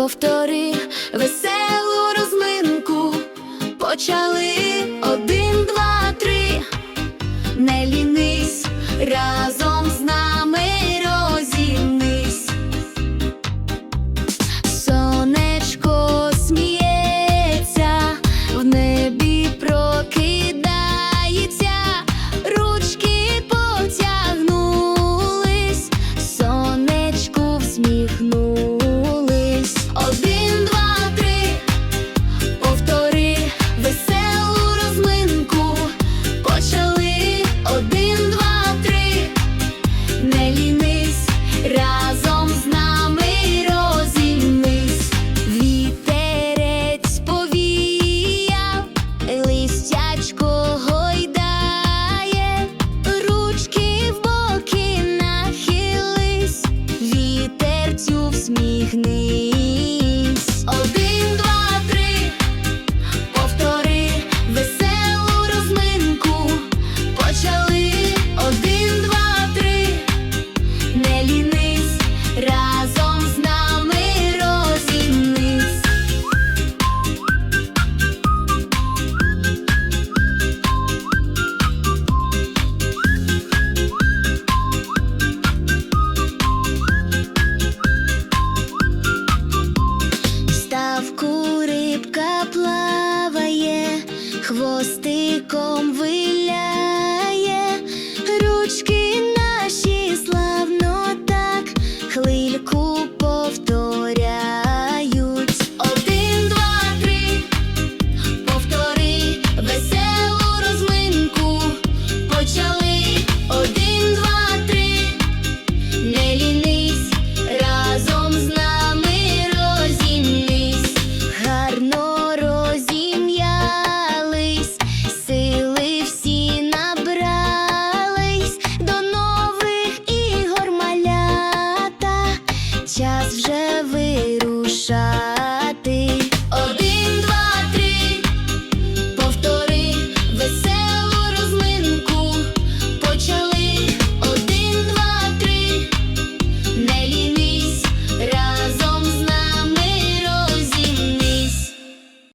повтори веселу розминку почали. Не разом з нами розімнись. Ставку хвостиком ви час вже.